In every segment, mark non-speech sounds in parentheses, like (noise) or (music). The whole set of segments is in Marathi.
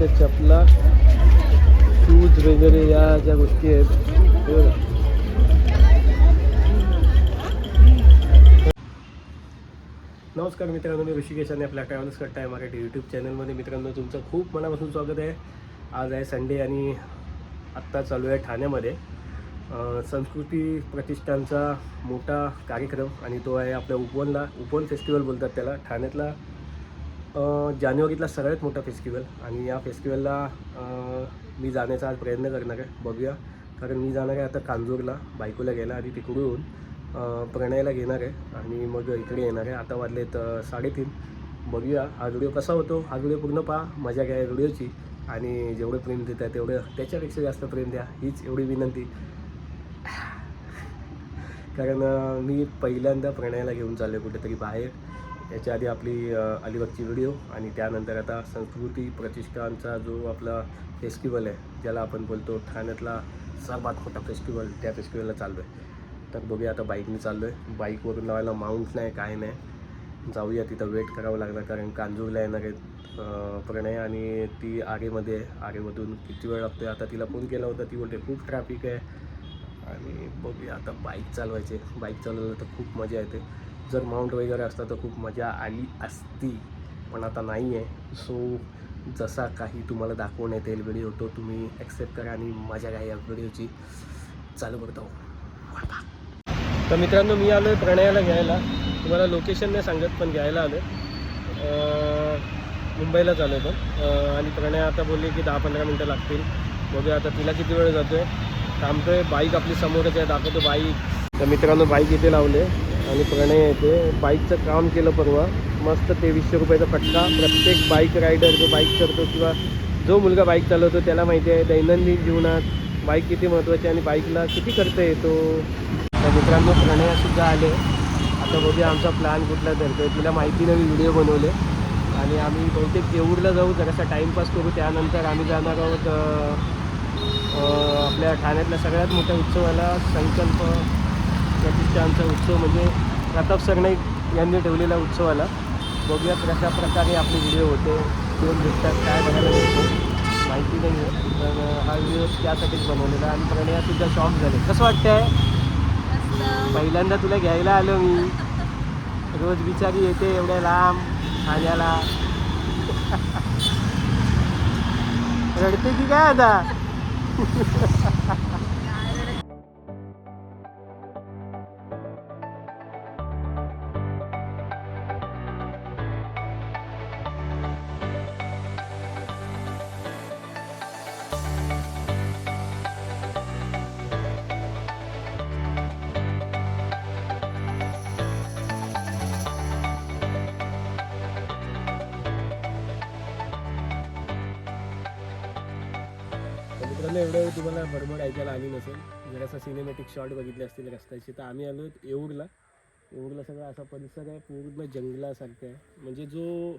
वेगवेगळ्या चपला शूज वगैरे या ज्या गोष्टी आहेत नमस्कार मित्रांनो मी ऋषिकेश आणि आपल्या ट्रॅव्हल्स करताय मराठी यूट्यूब चॅनलमध्ये मित्रांनो तुमचं खूप मनापासून स्वागत आहे. आज आहे संडे आणि आत्ता चालू आहे ठाण्यामध्ये. संस्कृती प्रतिष्ठानचा मोठा कार्यक्रम आणि तो आहे आपल्या उपवनला उपवन फेस्टिवल बोलतात त्याला ठाण्यातला जानेवारीतला सगळ्यात मोठा फेस्टिवल आणि या फेस्टिवलला मी जाण्याचा आज प्रयत्न करणार आहे. बघूया. कारण मी जाणार आहे आता कांजूरला बायकोला गेला आणि तिकडून प्रणयला घेणार आहे आणि मग इकडे येणार आहे. आता वाजलेत साडेतीन. बघूया. हा व्हिडिओ कसा होतो? हा व्हिडिओ पूर्ण पहा. मजा घ्या या व्हिडिओची. आणि जेवढं प्रेम देत आहे तेवढं त्याच्यापेक्षा जास्त प्रेम द्या. हीच एवढी विनंती. कारण मी पहिल्यांदा प्रणयाला घेऊन चाललो आहे कुठेतरी बाहेर. याच्या आधी आपली अलिबागची व्हिडिओ आणि त्यानंतर आता संस्कृती प्रतिष्ठानचा जो आपला फेस्टिवल आहे ज्याला आपण बोलतो ठाण्यातला सर्वात मोठा फेस्टिवल त्या फेस्टिवलला चाललो आहे तर बघूया आता बाईकने चाललो आहे बाईकवरून लावायला माउंट नाही काय नाही. जाऊया तिथं वेट करावं लागणार कारण कांजूरला येणार आहेत प्रणय आणि ती आरेमध्ये आरेमधून किती वेळ लागतो आता तिला फोन केला होता ती बोलते खूप ट्रॅफिक आहे. आणि बघूया आता बाईक चालवायचे बाईक चालवलं तर खूप मजा येते. जर माउंट वगैरे असता तर खूप मजा आली असती पण आता नाही आहे सो जसा काही तुम्हाला दाखवण्यात येईल व्हिडिओ तो तुम्ही ॲक्सेप्ट करा आणि मजा घ्या या व्हिडिओची चालू करतो. तर मित्रांनो मी आलो आहे प्रणयाला घ्यायला. तुम्हाला लोकेशन नाही सांगत पण घ्यायला आलो मुंबईलाच आलो आहे पण. आणि प्रणय आता बोलली की दहा पंधरा मिनटं लागतील. बघूया आता तिला किती वेळ जातो आहे थांबतोय. बाईक आपली समोरच आहे दाखवतो बाईक. तर मित्रांनो बाईक इथे लावले. आणि प्रणय येते. बाईकचं काम केलं परवा. मस्त तेवीसशे रुपयाचा फटका प्रत्येक बाईक रायडर जो बाईक करतो किंवा जो मुलगा बाईक चालवतो त्याला माहिती आहे दैनंदिन जीवनात बाईक किती महत्त्वाची आहे आणि बाईकला किती खर्च येतो. तर मित्रांनो प्रणयसुद्धा आले. आता बघूया आमचा प्लॅन कुठला धरतो तिला माहिती नवी व्हिडिओ बनवले. आणि आम्ही बहुतेक देऊरला जाऊ. जरासा टाईमपास करू. त्यानंतर आम्ही जाणार आहोत आपल्या ठाण्यातल्या सगळ्यात मोठ्या उत्सवाला संकल्प प्रतिष्ठानचा उत्सव म्हणजे प्रताप सरनाईक यांनी ठेवलेल्या उत्सवाला. बघूया कशा प्रकारे आपले व्हिडिओ होते दोन भेटतात काय बघायला भेटतो माहिती नाही आहे पण हा व्हिडिओ त्यासाठीच बनवलेला आणि प्रणयासुद्धा शॉक झाले कसं वाटतंय? पहिल्यांदा तुला घ्यायला आलो मी. रोज बिचारी येते एवढ्या लांब ठाण्याला रडते की काय आता? (laughs) मित्रांनो एवढं तुम्हाला बडबड ऐकायला आली नसेल. जर असं सिनेमॅटिक शॉट बघितले असतील रस्त्याचे. तर आम्ही आलो येऊरला येऊरला सगळा असा परिसर आहे पूर्ण जंगलासारखं आहे. म्हणजे जो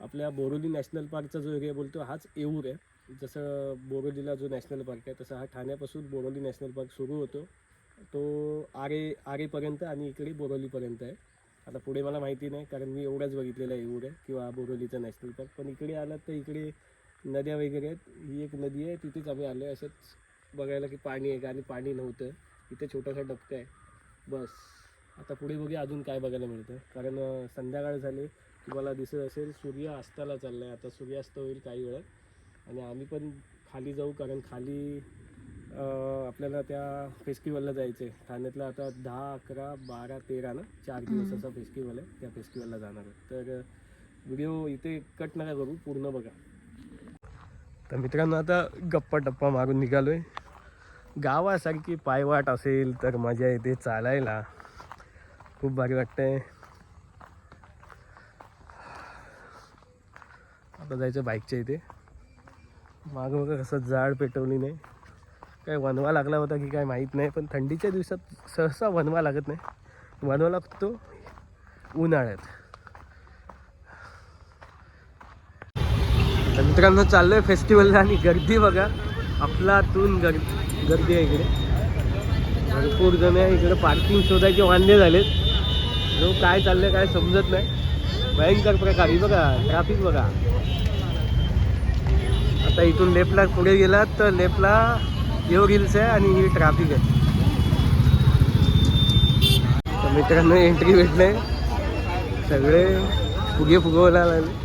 आपल्या बोरोली नॅशनल पार्कचा जो एरिया बोलतो हाच येऊर आहे. जसं बोरोलीला जो नॅशनल पार्क आहे तसं हा ठाण्यापासून बोरोली नॅशनल पार्क सुरू होतो. तो आरे आरेपर्यंत आणि इकडे बोरोलीपर्यंत आहे. आता पुढे मला माहिती नाही कारण मी एवढाच बघितलेला आहे येऊर आहे किंवा बोरोलीचा नॅशनल पार्क. पण इकडे आलात तर इकडे नद्या वगैरे आहेत. ही एक नदी आहे. तिथेच आम्ही आलो आहे असंच बघायला की पाणी आहे का आणि पाणी नव्हतं. इथे छोटासा डबका आहे. बस. आता पुढे बघूया अजून काय बघायला मिळतं. कारण संध्याकाळ झाली. तुम्हाला दिसत असेल सूर्य अस्ताला चालला आहे आता सूर्यास्त होईल काही वेळात. आणि आम्ही पण खाली जाऊ कारण खाली आपल्याला त्या फेस्टिवलला जायचं आहे ठाण्यातला आता दहा अकरा बारा तेरा ना? चार दिवसाचा फेस्टिवल आहे. त्या फेस्टिवलला जाणार आहे. तर व्हिडिओ इथे कट नका करू. पूर्ण बघा. तर मित्रांनो आता गप्पा टप्पा मारून निघालोय. गावासारखी पायवाट असेल तर मजा येते चालायला. खूप भारी वाटतंय. आता जायचं बाईकच्या इथे. मागं बघा कसं जाड पेटवली नाही. काय वनवा लागला होता की काय माहीत नाही पण थंडीच्या दिवसात सहसा वनवा लागत नाही. वनवा लागतो उन्हाळ्यात. तर मित्रांनो चाललोय फेस्टिवलला आणि गर्दी बघा. अफलातून गर गर्दी आहे इकडे. भरपूर जण आहे. इकडे पार्किंग शोधायचे वांदे झालेत. जो काय चाललंय काय समजत नाही. भयंकर प्रकार. ही बघा ट्रॅफिक बघा. आता इथून लेफ्टला पुढे गेलात तर लेफ्टला येऊ हिल्स आहे आणि ही ट्रॅफिक आहे. तर मित्रांनो एंट्री भेटले सगळे फुगे फुगवला लागले.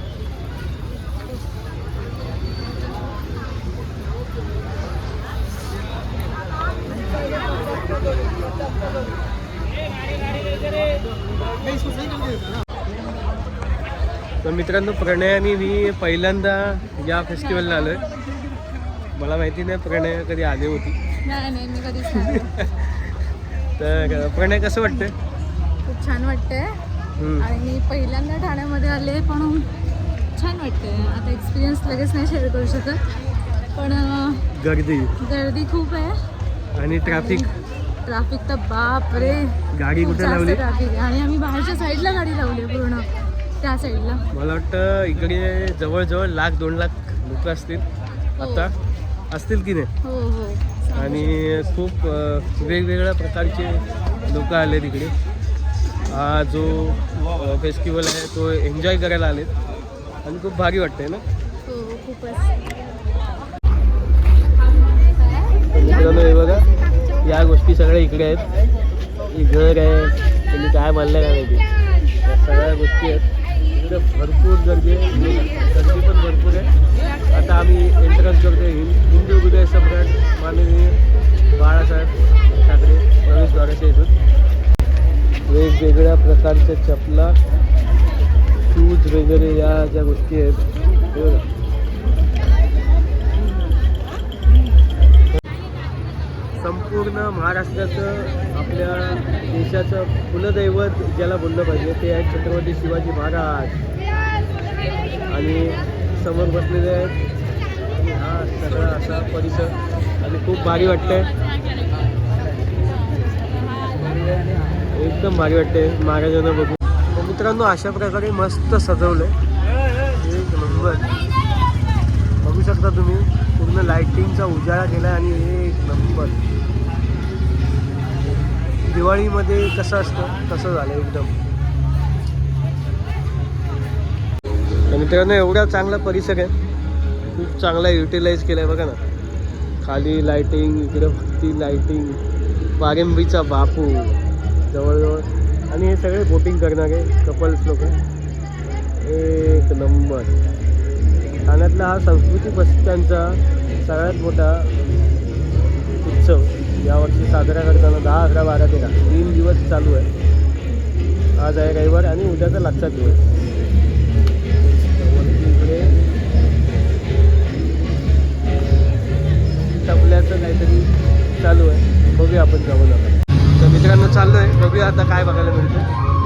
तर मित्रांनो प्रणय आणि मी पहिल्यांदा या फेस्टिवलला आलोय. मला माहिती नाही प्रणय कधी आली होती. (laughs) तर प्रणय कसं वाटतंय? खूप छान वाटतंय. आणि मी पहिल्यांदा ठाण्यामध्ये आले पण छान वाटतंय. आता एक्सपिरियन्स लगेच नाही शेअर करू शकत. पण गर्दी. गर्दी खूप आहे. आणि ट्रॅफिक ट्रॅफिक तर बाप रे गाडी कुठे लावली? ट्रॅफिक आणि आम्ही बाहेरच्या साईडला गाडी लावली पूर्ण. त्या साईडला. मला वाटतं इकडे जवळजवळ लाख दोन लाख लोक असतील आता. असतील की नाही? हो हो. आणि खूप वेगवेगळ्या प्रकारचे लोक आले तिकडे हा जो फेस्टिवल आहे तो एन्जॉय करायला आलेत. आणि खूप भारी वाटतंय ना? हो खूपच. हे बघा. या गोष्टी सगळ्या इकडे आहेत. घर आहे. तुम्ही काय म्हणलं काय माहिती या सगळ्या गोष्टी आहेत. इकडे भरपूर गर्दी आहे. गर्दी पण भरपूर आहे. आता आम्ही एंट्रन्स करतो. हिं- हिंदू हृदय सम्राट माननीय बाळासाहेब ठाकरे प्रवेशद्वाराच्या इथून. वेगवेगळ्या प्रकारच्या चपला शूज वगैरे या ज्या गोष्टी आहेत. संपूर्ण महाराष्ट्राचं आपल्या देशाचं कुलदैवत ज्याला बोललं पाहिजे ते आहे छत्रपती शिवाजी महाराज. आणि समोर बसलेले आहेत. आणि हा सगळा असा परिसर. आणि खूप भारी वाटतंय. एकदम भारी वाटते महाराजांना बघून. मित्रांनो अशा प्रकारे मस्त सजवलंय. एक नंबर. बघू शकता तुम्ही पूर्ण लाईटिंगचा उजाळा केला आणि एक नंबर. दिवाळीमध्ये कसं असतं? तसं झालं एकदम? मित्रांनो एवढा चांगला परिसर आहे. खूप चांगला युटिलाइज केला आहे बघा ना. खाली लाइटिंग इकडं भक्ती लाइटिंग पारंबीचा बापू. जवळजवळ. आणि हे सगळे बोटिंग करणारे कपल्स लोक. एक नंबर ठाण्यातला हा संस्कृती बस्त्यांचा सगळ्यात मोठा यावर्षी साजरा करताना दहा अकरा बारा तेरा. तीन दिवस चालू आहे. आज आहे रविवार आणि उद्याचा लागचा दिवस तर इकडे तबल्याचं काहीतरी चालू आहे. बघूया आपण जाऊन आपण तर मित्रांनो चाललो आहे बघूया आता काय बघायला मिळतं.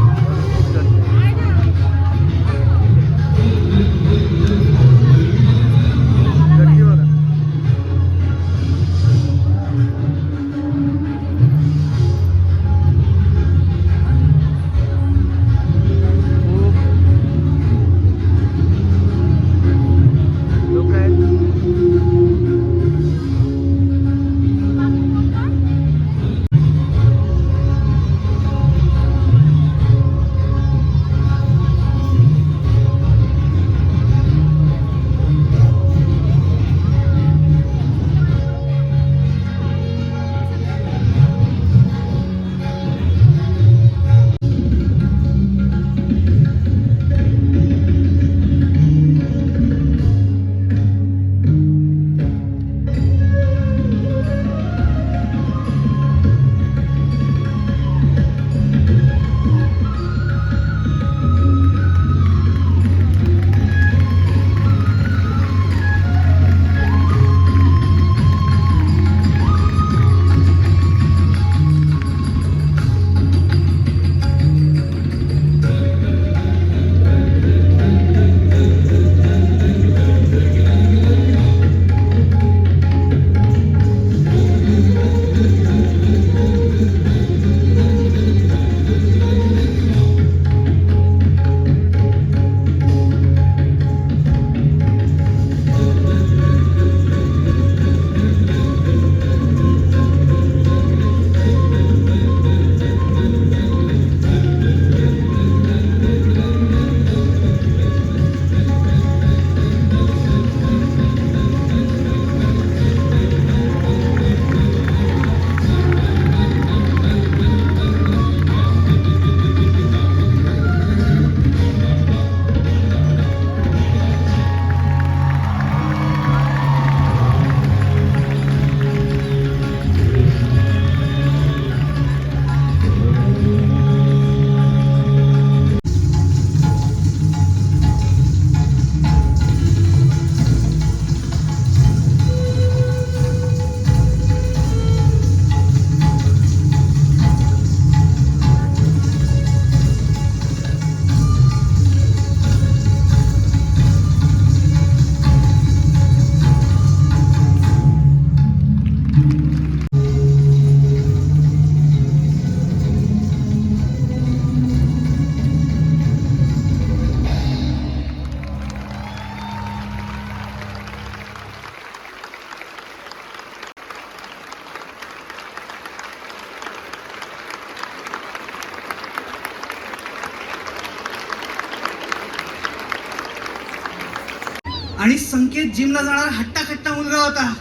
आणि संकेत जिमला जाणारा हट्टा खट्टा मुलगा होता.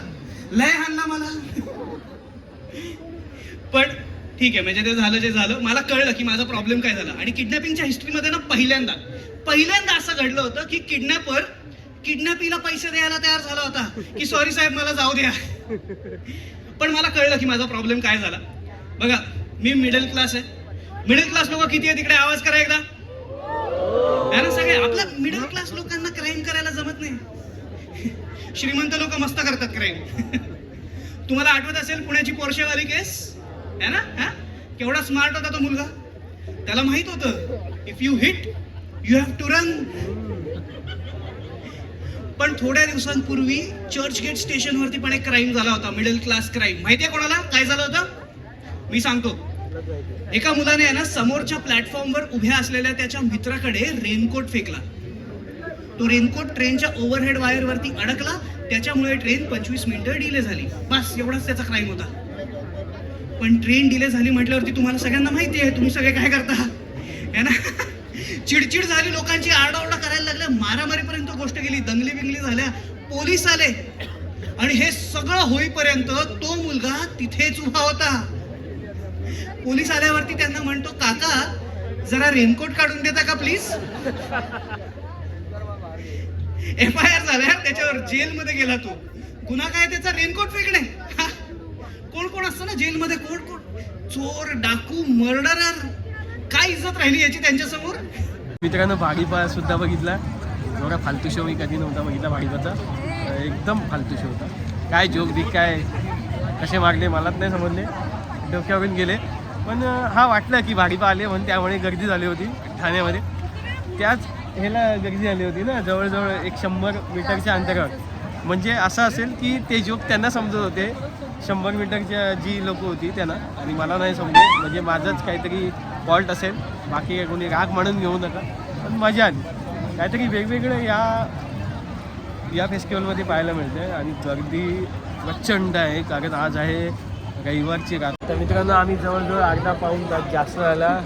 लय हाणला मला. पण ठीक आहे म्हणजे ते झालं जे झालं. मला कळलं की माझा प्रॉब्लेम काय झाला. आणि किडनॅपिंगच्या हिस्ट्रीमध्ये ना पहिल्यांदा पहिल्यांदा असं घडलं होतं की किडनॅपर किडनॅपीला पैसे द्यायला तयार झाला होता. की सॉरी साहेब मला जाऊ द्या. पण मला कळलं की माझा प्रॉब्लेम काय झाला. बघा मी मिडल क्लास आहे. मिडल क्लास लोक किती आहे तिकडे? आवाज करा एकदा. सगळे? आपल्या मिडल क्लास लोकांना क्राईम करायला जमत नाही. श्रीमंत लोक मस्त करतात क्राईम तुम्हाला आठवत असेल पुण्याची पोरशेवाली केस है ना? हा? केवढा स्मार्ट होता तो मुलगा. त्याला माहीत होतं if you hit you have to run पण थोड्या दिवसांपूर्वी चर्च गेट स्टेशनवरती पण एक क्राईम झाला होता मिडल क्लास क्राईम माहितीये कोणाला? काय झालं होतं? मी सांगतो. एका मुलाने आहे ना समोरच्या प्लॅटफॉर्मवर उभ्या असलेल्या त्याच्या मित्राकडे रेनकोट फेकला. तो रेनकोट ट्रेनच्या ओव्हरहेड वायरवरती अडकला. त्याच्यामुळे ट्रेन पंचवीस मिनिटं डिले झाली. बस एवढाच त्याचा क्राईम होता. पण ट्रेन डिले झाली म्हटल्यावरती तुम्हाला सगळ्यांना माहिती आहे तुम्ही सगळे काय करता? है ना? (laughs) चिडचिड झाली लोकांची आरडाओरडा करायला लागल्या. मारामारीपर्यंत गोष्ट गेली दंगली बिंगली झाल्या. पोलीस आले. आणि हे सगळं होईपर्यंत तो मुलगा तिथेच उभा होता. पोलीस आल्यावरती त्यांना म्हणतो काका जरा रेनकोट काढून देता का प्लीज एफ आय आर झाल्या त्याच्यावर जेलमध्ये गेला तो. गुन्हा काय त्याचा? रेनकोट फेकणे. हा. कोण कोण असतं ना जेलमध्ये? कोण कोण? चोर डाकू मर्डरर. काय इज्जत राहिली याची त्यांच्यासमोर? मित्रांनो भाडीपा सुद्धा बघितला. एवढा फालतू शो मी कधी नव्हता बघितला भाडीपाचा एकदम फालतू शो होता. काय जोक बिक काय? कसे मारले मलाच नाही समजले. डोक्यावरून गेले. पण हा वाटलं की भाडीपा आले म्हणून त्यामुळे गर्दी झाली होती ठाण्यामध्ये. त्याच ह्याला गर्दी झाली होती ना जवळजवळ एक शंभर मीटरच्या अंतरावर. म्हणजे असं असेल की ते जोक त्यांना समजत होते. शंभर मीटरच्या जी लोक होती त्यांना. आणि मला नाही समजत. म्हणजे माझंच काहीतरी फॉल्ट असेल. बाकी कोणी राग म्हणून घेऊ नका. पण मजा आली. काहीतरी वेगवेगळं या या फेस्टिवलमध्ये पाहायला मिळते आणि गर्दी प्रचंड आहे. कारण आज आहे रविवारची रात. तर मित्रांनो आम्ही जवळजवळ अर्धा पाऊन तास जास्त झाला.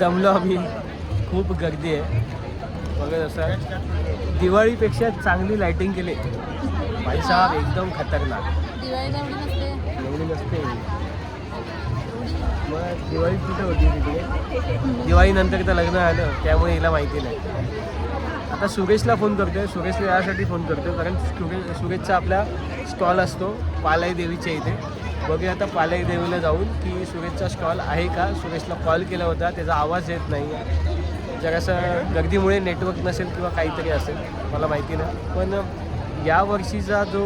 दमलो आम्ही. खूप गर्दी आहे. बघत असं दिवाळीपेक्षा चांगली लाइटिंग केली. भाई साहेब एकदम खतरनाक. एवढी नसते. मग दिवाळी कुठे होती तिथे दिवाळीनंतर तर लग्न आलं त्यामुळे हिला माहिती नाही. आता सुरेशला फोन करतोय. सुरेशला यासाठी फोन करतोय कारण सुरेश सुरेशचा आपला स्टॉल असतो पालाई देवीच्या इथे. बघूया आता पालाई देवीला जाऊन की सुरेशचा स्टॉल आहे का? सुरेशला कॉल केला होता त्याचा आवाज येत नाही. जरासं गर्दीमुळे नेटवर्क नसेल किंवा काहीतरी असेल मला माहिती नाही. पण या वर्षीचा जो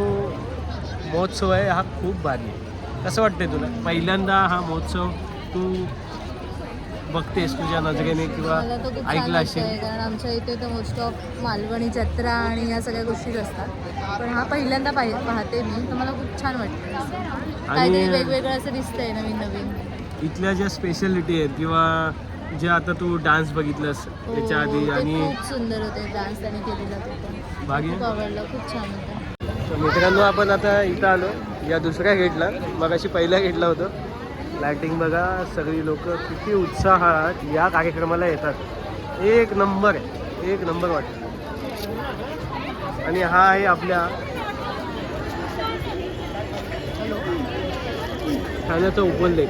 महोत्सव आहे हा खूप भारी आहे. कसं वाटतंय तुला? पहिल्यांदा हा महोत्सव तू बघतेस तुझ्या नजरेने किंवा ऐकला असेल? कारण आमच्या इथे तर मोस्ट ऑफ मालवणी जत्रा आणि या सगळ्या गोष्टीच असतात. पण हा पहिल्यांदा पाहि पाहते मी तर मला खूप छान वाटतं असं. काहीतरी वेगवेगळं असं दिसतंय नवीन नवीन इथल्या ज्या स्पेशालिटी आहेत किंवा जे आता तू डान्स बघितलंस हो, त्याच्या आधी ते आणि खूप सुंदर होते डान्स त्यांनी केलेला तो. पण बाकी खूप आवडलं खूप छान होतं. तर मित्रांनो आपण आता इथं आलो या दुसऱ्या गेटला मग अशी पहिल्या गेटला होतं. लायटिंग बघा सगळी लोक किती उत्साहात या कार्यक्रमाला येतात. एक नंबर आहे एक नंबर वाटतं. आणि हा आहे आपल्या ठाण्याचा उपलेख